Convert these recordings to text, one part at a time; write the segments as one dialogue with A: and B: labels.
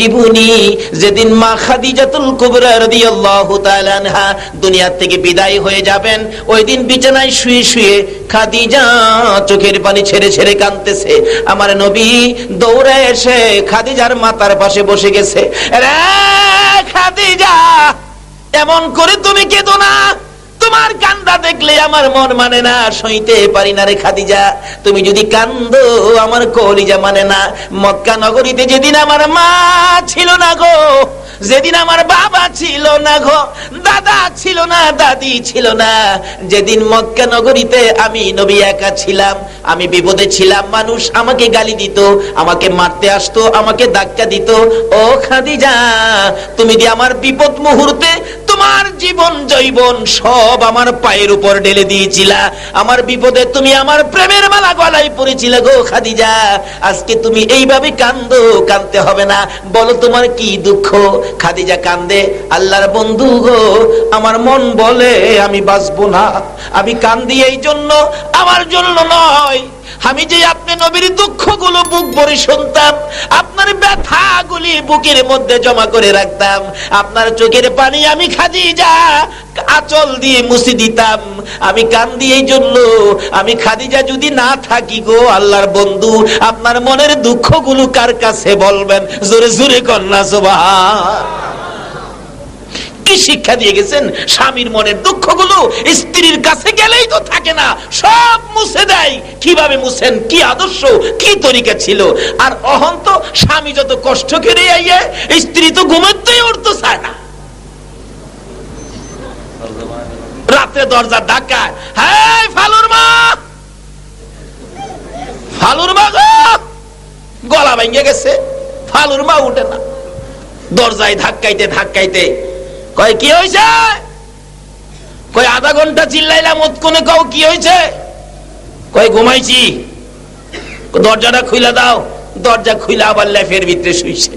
A: জীবনী, যেদিন মা বিছানায় শুয়ে শুয়ে খাদিজা চোখের পানি ছেড়ে ছেড়ে কাঁদতেছে। আমার নবী দৌড়ে এসে খাদিজার মাথার পাশে বসে গেছে। রে খাদিজা, এমন করে তুমি কেঁদো না। তোমার কান্দা দেখলে আমার মন মানে না, সইতে পারি না রে খাদিজা। তুমি যদি কান্দো, আমার কলিজা মানে না। মক্কা নগরীতে যেদিন আমার মা ছিল না গো, যেদিন আমার বাবা ছিল না গো, দাদা ছিল না, দাদি ছিল না, যেদিন মক্কা নগরীতে আমি নবী একা ছিলাম, আমি বিপদে ছিলাম, মানুষ আমাকে গালি দিত, আমাকে মারতে আসতো, আমাকে ধাক্কা দিত। ও খাদিজা, তুমি যে আমার বিপদ মুহূর্তে তোমার জীবন জৈবন সব আমার পায়ের উপর ঢেলে দিয়েছিলা। আমার বিপদে তুমি আমার প্রেমের মালা গলায় পড়েছিলে গো খাদিজা। আজকে তুমি এইভাবে কান্দো, কানতে হবে না। বলো তোমার কি দুঃখ? খাদিজা কান্দে, আল্লাহর বন্ধু গো, আমার মন বলে আমি বাঁচবো না। আমি কান্দি এই জন্য, আমার জন্য নয়। আমি যে আপনি নবীর দুঃখগুলো বুক ভরে শুনতাম, আপনার ব্যথাগুলি বুকের মধ্যে জমা করে রাখতাম, আপনার চোখের পানি আমি খাজি যা আচল দিয়ে মুছে দিতাম, আমি কান্দি এই জন্য, আমি খাদিজা যদি না থাকি গো আল্লাহর বন্ধু, আপনার মনের দুঃখগুলো কার কাছে বলবেন? জোরে জোরে কন্যা, সুবহান। কি শিক্ষা দিয়ে গেছেন? স্বামীর মনের দুঃখগুলো স্ত্রীর কাছে গেলেই তো থাকে না। সব মুছে দেয়। কীভাবে মুছেন? কি আদর্শ? কি তরিকা ছিল? আর অহন তো স্বামী যত কষ্ট করে আইয়ে, স্ত্রী তো ঘুমাতেই উঠতে চায় না। রাত্রে দরজা ঢাকায় হ্যাঁ ফালুর মা! ফালুর মা গো! গলা ভেঙে গেছে। ফালুর মা উঠে না। দরজায় ধাক্কাইতে ধাক্কাইতে কয়, কি হয়েছে কই আধা ঘণ্টা চিল্লাইলাম উৎকোনে কও, কি হয়েছে কয়, ঘুমাইছি। দরজাটা খুইলা দাও। দরজা খুইলা আবার লেফের ভিতরে শুইছে।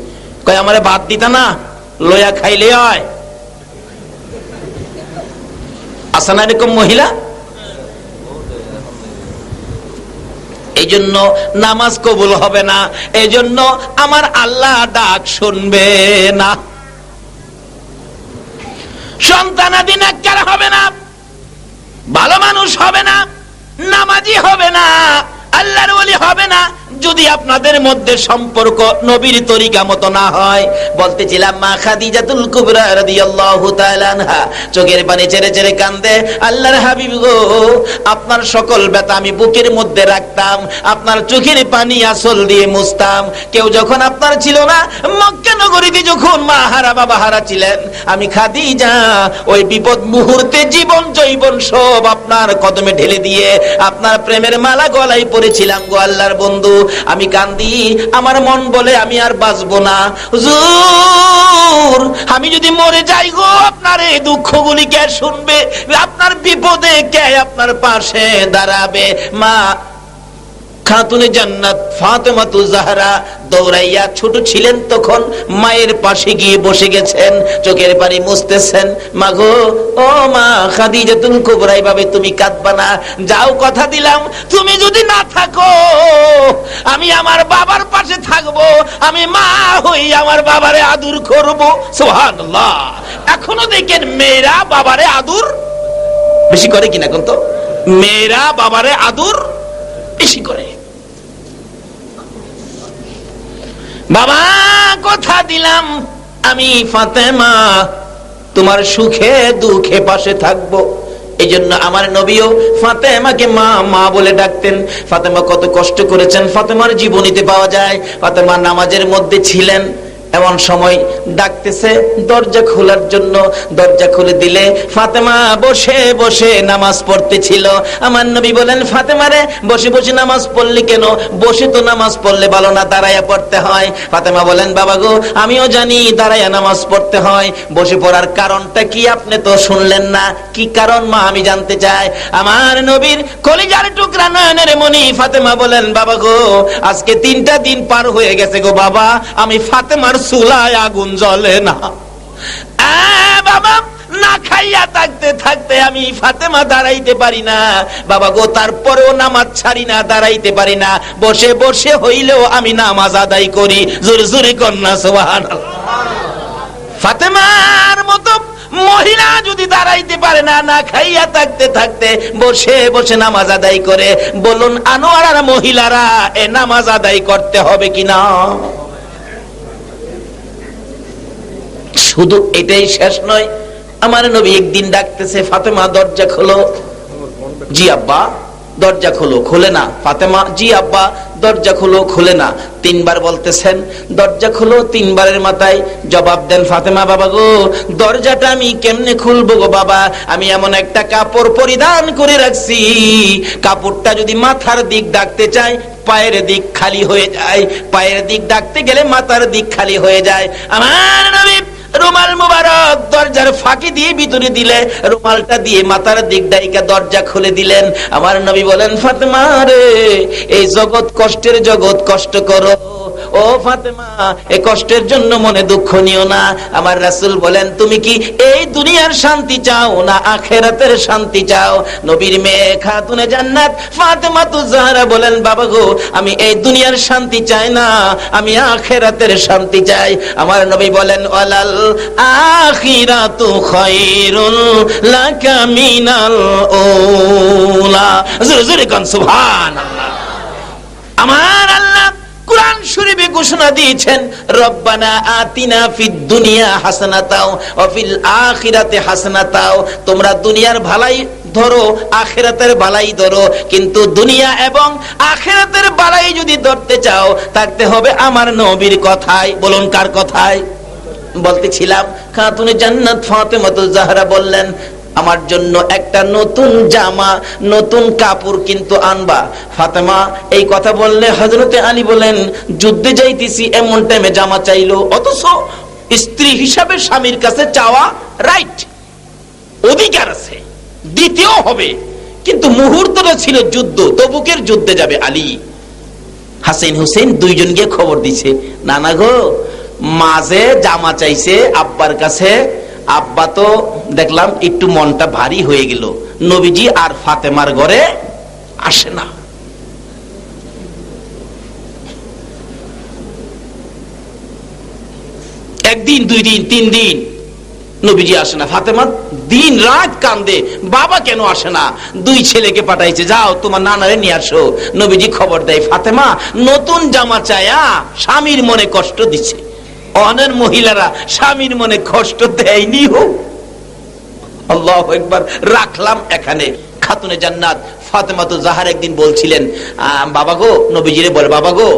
A: কয়, আমারে ভাত দিতা না, লয়া খাইলে হয়। আসা না, এরকম মহিলা? এই জন্য নামাজ কবুল হবে না এই জন্য আমার আল্লাহ ডাক শুনবে না। সন্তানাদি নাক্কার হবে না। ভালো মানুষ হবে না, নামাজি হবে না, আল্লাহর ওলি হবে না যদি আপনাদের মধ্যে সম্পর্ক নবীর তরিকা মতো না হয়, বলতেছিলাম, মা খাদিজাতুল কুবরা রাদিয়াল্লাহু তাআলা আনহা। চোখের পানি ছেড়ে ছেড়ে কান্দে, আল্লাহর হাবিব গো, আপনার সকল ব্যথা আমি বুকের মধ্যে রাখতাম, আপনার চোখের পানি আসল দিয়ে মুছতাম। কেউ যখন আপনার ছিল না, মক্কা নগরীতে যখন মা হারা বাবা হারা ছিলেন, আমি খাদিজা, ওই বিপদ মুহূর্তে জীবন জৈবন সব আপনার কদমে ঢেলে দিয়ে আপনার প্রেমের মালা গলায় পড়েছিলাম গো আল্লাহর বন্ধু। আমি কান্দি আমার মন বলে আমি আর বাঁচবো না। আমি যদি মরে যাই গো, আপনার এই দুঃখগুলি কে শুনবে? আপনার বিপদে কে আপনার পাশে দাঁড়াবে? মা খাতুনে জান্নাত ফাতেমাতু জাহরা দৌড়াইয়া ছোট ছিলেন তখন, মায়ের পাশে গিয়ে বসে গেছেন, চোখের পানি মুছতেছেন। মাগো, ও মা খাদিজাতুল কুবরা এইভাবে তুমি কাঁদবা না। যাও কথা দিলাম, তুমি যদি না থাকো, আমি আমার বাবার পাশে থাকব, আমি মা হই আমার বাবারে আদর করব। সুবহানাল্লাহ। এখনও দেখেন মেয়েরা বাবারে আদর? বেশি করে কিনা কোন তো? মেয়েরা বাবারে আদর বেশি করে। বাবা, কথা দিলাম। আমি ফাতেমা, তোমার সুখে দুঃখে পাশে থাকব। এই জন্য আমার নবীও ফাতেমাকে মা মা বলে ডাকতেন। ফাতেমা কত কষ্ট করেছেন। ফাতেমার জীবনীতে পাওয়া যায়, ফাতেমা নামাজের মধ্যে ছিলেন। এমন সময় ডাকতেছে, দরজা খোলার জন্য। দরজা খুলে দিলে ফাতেমা বসে বসে নামাজ পড়তেছিল। আমার নবী বলেন ফাতেমারে বসে বসে নামাজ পড়লি কেন? বসে তো নামাজ পড়লে ভালো না, দাঁড়াইয়া পড়তে হয়। ফাতেমা বলেন, বাবা গো, আমিও জানি দাঁড়াইয়া নামাজ পড়তে হয়। বসে পড়ার কারণটা কি আপনি তো শুনলেন না? কি কারণ মা, আমি জানতে চাই। আমার নবীর কলিজার টুকরা নয়নের মনি ফাতেমা বলেন, বাবা গো, আজকে তিনটা দিন পার হয়ে গেছে গো বাবা। আমি ফাতেমার চুলায় আগুন জ্বলে না। বাবা, না খাইয়া থাকতে থাকতে আমি ফাতেমা দাঁড়াইতে পারি না। বাবা গো, তারপরেও নামাজ ছাড়ি না, দাঁড়াইতে পারি না। বসে বসে হইলেও আমি নামাজ আদায় করি। জোরে জোরে কন্যা সোহান ফাতেমার মতো মহিলা যদি দাঁড়াইতে পারে না না খাইয়া থাকতে থাকতে বসে বসে নামাজ আদায় করে। বলুন আনোয়ার মহিলারা এ নামাজ আদায় করতে হবে কিনা? শুধু এটাই শেষ নয়, আমার নবী একদিন ডাকতেছে, ফাতেমা, দরজা খোলো। জি আব্বা, দরজা খোলো, খোলে না। ফাতেমা, জি আব্বা, দরজা খোলো, খোলে না। তিনবার বলতেছেন, দরজা খোলো তিনবারের মাথায়। জবাব দেন ফাতেমা, বাবা গো, দরজাটা আমি কেমনে খুলবো গো বাবা? আমি এমন একটা কাপড় পরিধান করে রাখছি। কাপড়টা যদি মাথার দিক ডাকতে চাই পায়ের দিক খালি হয়ে যায়। পায়ের দিক ডাকতে গেলে মাথার দিক খালি হয়ে যায়। আমার নবী রুমাল মুবারক দরজার ফাঁকি দিয়ে ভিতরে দিলে, রুমালটা দিয়ে মাথার দিক ডাইকা দরজা খুলে দিলেন। আমার নবী বলেন, ফাতেমা রে, এই জগৎ কষ্টের জগৎ, কষ্ট করো। ও ফাতেমা এই কষ্টের জন্য মনে দুঃখ নিও না। আমার রাসূল বলেন, তুমি কি এই দুনিয়ার শান্তি চাও না আখেরাতের শান্তি চাও? নবীর মেয়ে খাতুনে জান্নাত ফাতেমা তু জাহরা বলেন, বাবা গো, আমি এই দুনিয়ার শান্তি চাই না, আমি আখেরাতের শান্তি চাই। আমার নবী বলেন, ওয়ালাল আখিরাতু খায়রুল লাকা মিনাল উলা। জোরে জোরে কোন, সুবহানাল্লাহ। আমার আল্লাহ কোরআন শরীফে ঘোষণা দিয়েছেন, রব্বানা আতিনা ফিদ দুনিয়া হাসানাতাও ওয়া ফিল আখিরাতে হাসানাতাও। তোমরা দুনিয়ার ভালাই ধরো, আখেরাতের বালাই ধরো, কিন্তু দুনিয়া এবং আখেরাতের বালাই যদি ধরতে চাও, থাকতে হবে আমার নবীর কথায়। বলুন, কার কথায়? বলতেছিলাম, খাতুনে জান্নাত ফাতেমাতুল জাহরা বললেন আমার জন্য একটা নতুন জামা, নতুন কাপড় কিন্তু আনবা। ফাতেমা, এই কথা বললে হজরতে আলী বলেন, যুদ্ধে যাইতেছি, এমন টাইমে জামা চাইলো। অথচ স্ত্রী হিসাবে স্বামীর কাছে চাওয়া রাইট অধিকার আছে, দ্বিতীয় হবে। কিন্তু মুহূর্তটা ছিল যুদ্ধ, তবুকের যুদ্ধে যাবে আলী। হাসিন হুসেন দুইজন গিয়ে খবর দিছে, নানা গো, মাঝে জামা চাইছে, আব্বার কাছে আব্বা তো দেখলাম একটু মনটা ভারী হয়ে গেল। নবীজি আর ফাতেমার ঘরে আসে না। একদিন, দুই দিন, তিন দিন নবীজি আসে না। ফাতেমা দিন রাত কান্দে, বাবা কেন আসে না? দুই ছেলেকে পাঠাইছে, যাও, তোমার নানারে নিয়ে আসো। নবীজি খবর দেয়, ফাতেমা, নতুন জামা চায়া স্বামীর মনে কষ্ট দিচ্ছে। অনের মহিলারা স্বামীর মনে কষ্ট দেয়নি হোক আল্লাহ একবার রাখলাম এখানে। খাতুনে জান্নাত ফাতেমা তো জাহার একদিন বলছিলেন বাবা গো, নবীজিরে বলে, বাবা গো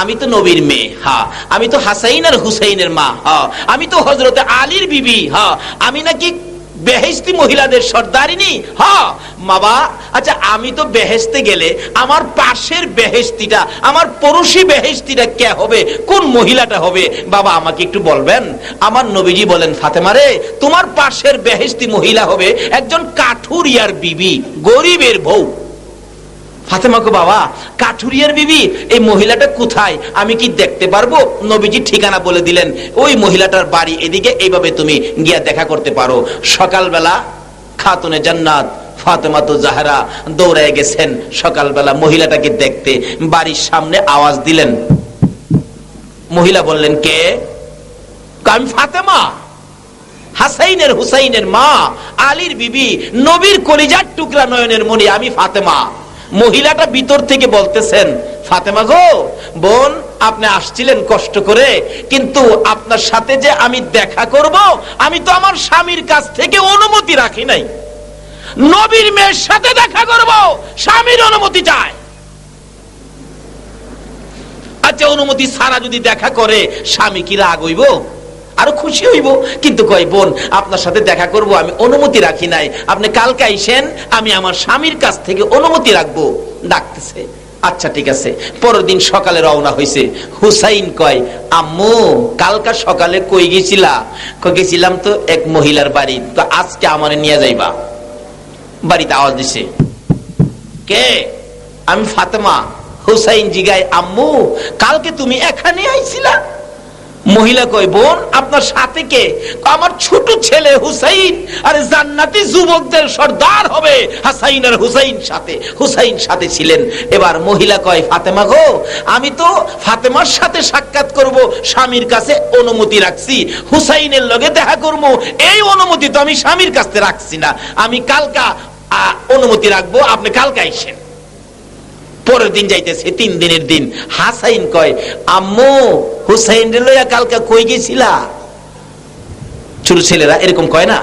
A: আমি তো নবীর মেয়ে, হা, আমি তো হাসাইন আর হুসাইনের মা, হা, আমি তো হজরতে আলীর বিবি, হা, আমি নাকি বেহেস্তি মহিলাদের সর্দারিনী? হ বাবা আচ্ছা আমি তো বেহেস্তে গেলে আমার পাশের বেহেস্তিটা আমার পড়োশি বেহেস্তিটা কে হবে? কোন মহিলাটা হবে? বাবা, আমাকে একটু বলবেন? আমার নবীজি বলেন ফাতেমারে তোমার পাশের বেহেস্তি মহিলা হবে একজন কাঠুরিয়ার বিবি, গরিবের বউ। ফাতেমাকে বাবা, কাঠুরিয়ার বিবি, এই মহিলাটা কোথায়? আমি কি দেখতে পারব? নবীজি ঠিকানা বলে দিলেন, ওই মহিলাটার বাড়ি এদিকে এইভাবে তুমি গিয়া দেখা করতে পারো। সকালবেলা খাতুনে জান্নাত, ফাতেমা তো জাহারা দৌড়ায় গেছেন। সকালবেলা মহিলাটাকে দেখতে বাড়ির সামনে আওয়াজ দিলেন। মহিলা বললেন, কে? আমি ফাতেমা। হাসাইনের হুসাইনের মা, আলীর বিবি, নবীর কলিজার টুকরা নয়নের মণি, আমি ফাতেমা। মহিলাটা ভিতর থেকে বলতেছেন, ফাতেমা গো, বোন, আপনি আসছিলেন কষ্ট করে, কিন্তু আপনার সাথে যে আমি দেখা করব, আমি তো আমার স্বামীর কাছ থেকে অনুমতি রাখি নাই। নবীর মেয়ের সাথে দেখা করব, স্বামীর অনুমতি চায়। আচ্ছা অনুমতি ছাড়া যদি দেখা করে, স্বামী কি রাগ হইব? আরও খুশি হইব। কিন্তু কয়, বোন, আপনার সাথে দেখা করব, আমি অনুমতি রাখি নাই। আপনি কালকে আইসেন, আমি আমার স্বামীর কাছ থেকে অনুমতি রাখব। ডাকতেছে। আচ্ছা ঠিক আছে। পরের দিন সকালে রওনা হয়েছে হুসাইন কয়, আম্মু, কালকা সকালে কই গেছিলা? কই গেছিলাম তো এক মহিলার বাড়ি। তো আজকে আমারে নিয়ে যাইবা। বাড়িতে আওয়াজ দিছে। কে? আমি ফাতেমা। হুসাইন জিগাই আম্মু, কালকে তুমি এখানে আইছিলা? মহিলা কয়, বোন, আপনার সাথে কে? আমার ছোট ছেলে হুসাইন। আরে জান্নাতি যুবকদের সর্দার হবে হাসাইন আর হুসাইন সাথে হুসাইন সাথে ছিলেন। এবার মহিলা কয়, ফাতেমা গো, আমি তো ফাতেমার সাথে সাক্ষাৎ করব, স্বামীর কাছে অনুমতি রাখছি। হুসাইনের লগে দেখা করব, এই অনুমতি তো আমি স্বামীর কাছে রাখছি না। আমি কালকা অনুমতি রাখব, আপনি কালকা আইসেন। পরের দিন যাইতেছে, তিন দিনের দিন। হাসাইন কয়, আম্মু, হুসাইন লইয়া কালকা কই গেছিলা? ছোট ছেলেরা এরকম কয় না,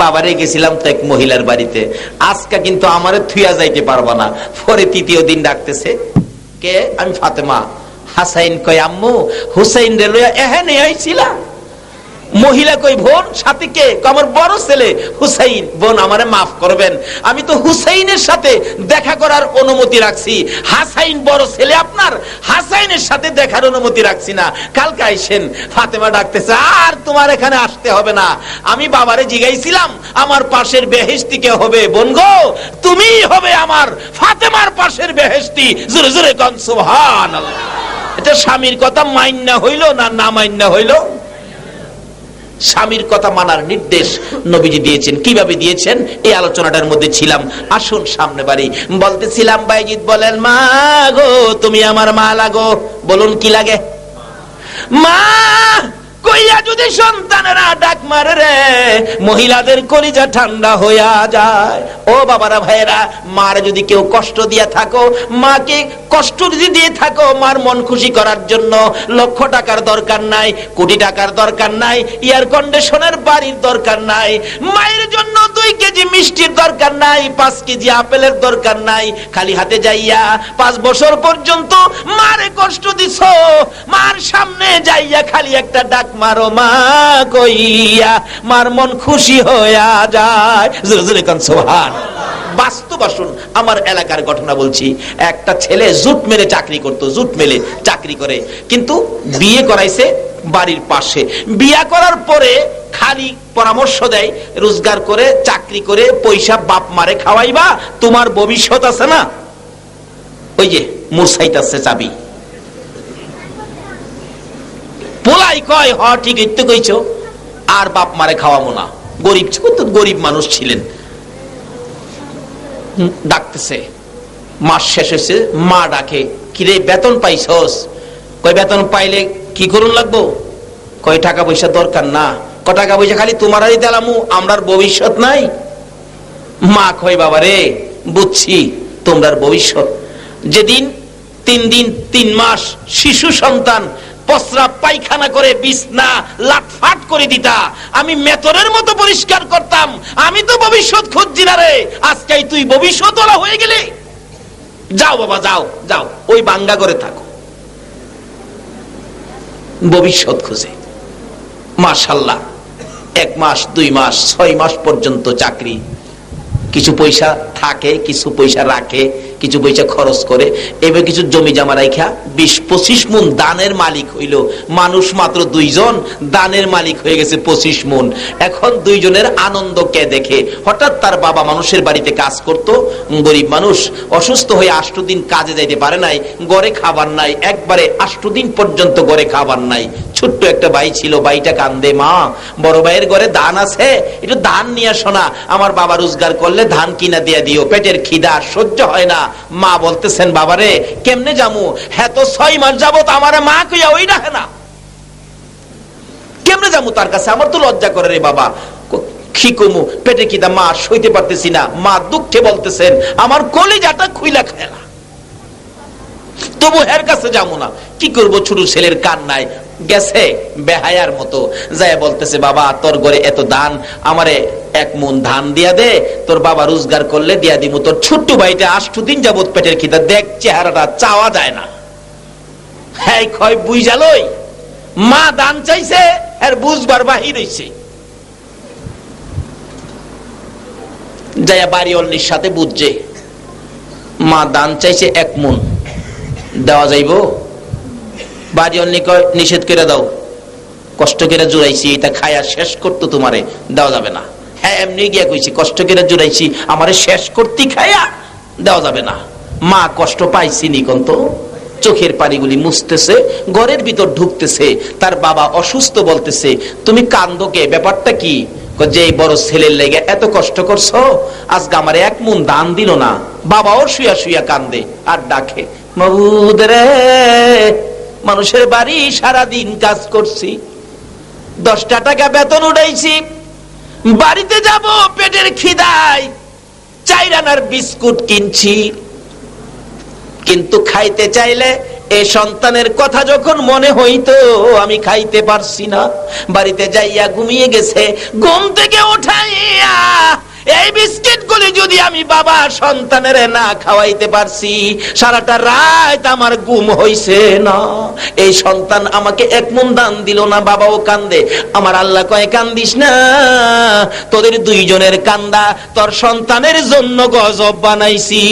A: বাবারে গেছিলাম তো এক মহিলার বাড়িতে, আজকে কিন্তু আমারে থুয়া যাইতে পারবা না। পরে তৃতীয় দিন ডাকতেছে, কে? আমি ফাতেমা। হাসাইন কয়, আম্মু, হুসাইন রে লইয়া এহেনে আইছিলাম মহিলা কই, বোন সাথে কে আমার বড় ছেলে, হুসাইন, বোন, আমারে মাফ করবেন। আমি তো হুসাইনের সাথে দেখা করার অনুমতি রাখছি। হাসাইন বড় ছেলে আপনার, হাসাইনের সাথে দেখার অনুমতি রাখছি না। কালকে আইসেন, ফাতেমা ডাকতেছে, আর তোমার এখানে আসতে হবে না। আমি বাবারে জিগাইছিলাম, আমার পাশের বেহেস্তি কে হবে? বোন গো তুমি হবে আমার, ফাতেমার পাশের বেহেস্তি জোরে জোরে কন, সুবহানাল্লাহ। এটা স্বামীর কথা মাইন্না হইল না না মাইন্না হইল? স্বামীর কথা মানার নির্দেশ নবীজি দিয়েছেন। কীভাবে দিয়েছেন? এই আলোচনাটার মধ্যে ছিলাম। আসুন সামনে বাড়ি। বলতেছিলাম, বাইজিৎ বলেন, মা গো, তুমি আমার মা লাগো। বলুন, কি লাগে? মা কইয়া যদি সন্তানেরা ডাক মারে রে, মহিলাদের কলিজা ঠান্ডা হইয়া যায়। ও বাবারা ভাইয়েরা, মার যদি কেউ কষ্ট দিয়া থাকো, মাকে কষ্ট যদি দিয়ে থাকো, মার মন খুশি করার জন্য লক্ষ টাকার দরকার নাই, কোটি টাকার দরকার নাই এয়ার কন্ডিশনের বাড়ির দরকার নাই, মায়ের জন্য দুই কেজি মিষ্টির দরকার নাই, পাঁচ কেজি আপেলের দরকার নাই, খালি হাতে যাইয়া পাঁচ বছর পর্যন্ত মারে কষ্ট দিছ, মার সামনে যাইয়া খালি একটা ডাক মারো মা কইয়া, মার মন খুশি হইয়া যায়। জোরে জোরে কান, সোহান। বাস্তব আসুন, আমার এলাকার ঘটনা বলছি। একটা ছেলে জুট মেলে চাকরি করতো, জুট মেলে চাকরি করে। কিন্তু বিয়ে করাইছে বাড়ির পাশে। বিয়া করার পরে খালি পরামর্শ দেয়, রোজগার করে, চাকরি করে, পয়সা বাপ মারে খাওয়াইবা, তোমার ভবিষ্যৎ আছে না? ওই যে মুরসাইতাছে চাবি। পোলাই কয়, হ, ঠিক তো কইছো। আর বাপ মারে খাওয়াবো না। গরিব তো গরিব মানুষ ছিলেন। ডাকতেছে। মাস শেষ হয়েছে মা ডাকে কিরে বেতন পাইছস? কয়, বেতন পাইলে কি করুন লাগবো? কয়, টাকা পয়সা দরকার না। ক টাকা পয়সা খালি তোমারই দিলামু, আমরার ভবিষ্যৎ নাই। মা কয়, বাবা রে, বুঝছি, তোমরার ভবিষ্যৎ। যেদিন তিন দিন, তিন মাস শিশু সন্তান পসরা পায়খানা করে, বিছনা, লাটফাট করে দিতা। আমি মেতরের মতো পরিষ্কার করতাম। আমি তো ভবিষ্যৎ খুঁজছি না রে। আজকেই তুই ভবিষ্যৎ হয়ে যাও বাবা, যাও যাও। ওই বাঙ্গা করে থাকো। ভবিষ্যৎ খুঁজে। মাশাল্লাহ। এক মাস, দুই মাস, ছয় মাস পর্যন্ত চাকরি। কিছু পয়সা থাকে, কিছু পয়সা রাখে। কিছু পয়সা খরচ করে, এবার কিছু জমি জামা রাখা বিশ পঁচিশ মন দানের মালিক হইল। মানুষ মাত্র দুইজন, দানের মালিক হয়ে গেছে পঁচিশ মন। এখন দুইজনের আনন্দ কে দেখে? হঠাৎ তার বাবা মানুষের বাড়িতে কাজ করত, গরিব মানুষ, অসুস্থ হয়ে আষ্ট দিন কাজে যাইতে পারে নাই গড়ে খাবার নাই, একবারে আষ্ট দিন পর্যন্ত গড়ে খাবার নাই। ছোট্ট একটা ভাই ছিল ভাইটা কান্দে, মা, বড় ভাইয়ের ঘরে ধান আছে, একটু ধান নিয়ে আসো না। আমার বাবা রোজগার করলে ধান কিনা দিয়ে দিও, পেটের খিদা সহ্য হয় না। মা বলতেছেন, বাবারে, কেমনে জামু হ্যাঁ তো ছয় মাস যাবত আমার মা কইয়া ওই রাখে না। কেমনে যাব তার কাছে? আমার তো লজ্জা করে রে বাবা। ক- কমু? পেটে কিদা মা সইতে পারতেছি না। মা দুঃখে বলতেছেন, আমার কলিজাটা খুইলা খেলা তবু হের কাছে যাব না। কি করব ছোট ছেলের কান নাই গেছে বেহায়ার মতো। যায় বলতেছে, বাবা, তোর ঘরে এত দান, আমারে এক মন ধান দিয়া দে, তোর বাবা রোজগার করলে দিয়া দিমু। তোর ছোট্ট ভাইটা আষ্ট দিন যাবত পেটের খিদা, দেখ চেহারাটা চাওয়া যায় না। হ্যাঁ ক্ষয় বুঝালই মা দান চাইছে আর বুঝবার বাহির হইছে। যাইয়া বাড়ি অল্লির সাথে বুঝছে, মা দান চাইছে এক মন। দেওয়া যাইব? বাড়ি অন্য নিষেধ করে দাও। কষ্ট করে জুড়াইছি, এটা খায়া শেষ করতো তোমারে, দেওয়া যাবে না। হ্যাঁ এমনি গিয়া কইছি, কষ্ট করে জুড়াইছি, আমারে শেষ করতে খায়া দেওয়া যাবে না। মা কষ্ট পাইছি নি কোন তো চোখের পানিগুলি মুছতেছে, ঘরের ভিতর ঢুকতেছে, তার বাবা অসুস্থ বলতেছে, তুমি কান্দকে ব্যাপারটা কি? যে বড় ছেলের লেগে এত কষ্ট করছ, আজকে আমার এক মন দান দিল না। বাবাও শুয়া শুয়া কান্দে আর ডাকে রে, মানুষের বাড়ি সারা দিন কাজ করছি, দশটা টাকা বেতন উঠাইছি, বাড়িতে যাব, পেটের খিদায় চাইরানার বিস্কুট কিনছি। কিন্তু খাইতে চাইলে এ সন্তানের কথা যখন মনে হইতো, আমি খাইতে পারছি না। বাড়িতে যাইয়া ঘুমিয়ে গেছে, ঘুম থেকে উঠাইয়া এই বিস্কিট গুলি যদি আমি বাবা সন্তানের না খাওয়াইতে পারছি, সারাটা রাত আমার ঘুম হইছে না। এই সন্তান আমাকে এক মন দান দিল না, বাবাও কান্দে। আমার আল্লাহ কয়, কান্দিস না, তোদের দুইজনের কান্দা, তোর সন্তানের জন্য গজব বানাইছি।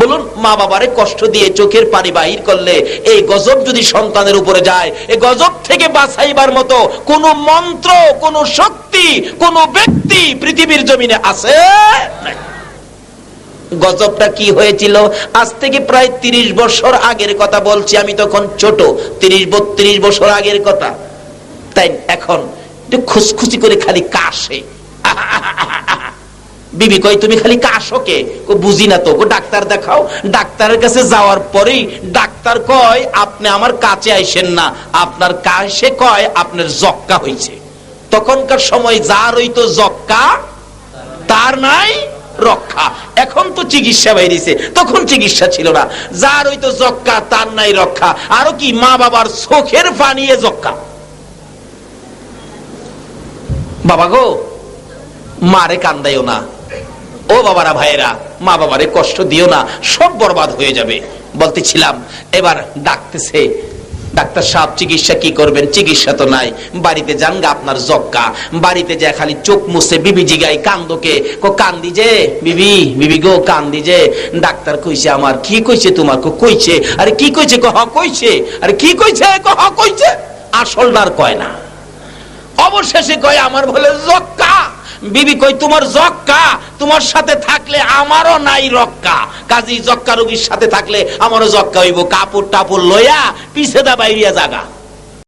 A: বলুন, মা বাবারে কষ্ট দিয়ে চোখের পানি বাহির করলে এই গজব যদি সন্তানের উপরে যায় এই গজব থেকে বাঁচাইবার মতো কোনো মন্ত্র, কোন শক্তি, কোন ব্যক্তি পৃথিবীর জমিনে আছে? গজবটা কি হয়েছিল? আজ থেকে প্রায় তিরিশ বছর আগের কথা বলছি, আমি তখন ছোট। তিরিশ, বত্রিশ বছর আগের কথা। তাই এখন একটু খুসখুসি করে খালি কাশে। বিবি কই, তুমি খালি কাশো কে? বুঝি না তো। ডাক্তার দেখাও। ডাক্তারের কাছে যাওয়ার পরেই ডাক্তার কয়, আপনি আমার কাছে আইসেন না। আপনার কাশে কয়, আপনার জক্কা হইছে। তখনকার সময় যার হইতো জক্কা তার নাই রক্ষা। এখন তো চিকিৎসা বাইরেছে, তখন চিকিৎসা ছিল না। যার হইতো জক্কা তার নাই রক্ষা। আরও কি, মা বাবার চোখের পানিয়ে জক্কা বাবা গো, মারে কান্দাইও না। ও বাবারা ভাইয়েরা, মা বাবারে কষ্ট দিও না, সব বরবাদ হয়ে যাবে। বলতেছিলাম, এবার ডাকতেছে ডাক্তার সাহেব, চিকিৎসা কি করবেন? চিকিৎসা তো নাই। বাড়িতে যান গা আপনার জক্কা বাড়িতে যায় খালি চোখ মুছে বিবি জিগাই কান্দোকে কো? কান্দি যে? বিবি বিবি গো, কান্দি যে। ডাক্তার কইছে, আমার কি কইছে তোমার কো? কইছে? আরে কি কইছে কহ কইছে। আরে কি কইছে কহ কইছে। আসলদার কয় না। অবশেষে কয়, আমার বলে জক্কা বিবি কই, তোমার জক্কা তোমার সাথে থাকলে আমারও নাই রক্কা। কাজী জক্কা রোগীর সাথে থাকলে আমারও জক্কা হইব। কাপড় টাপড় লইয়া পিছে দা বাইরিয়া জাগা।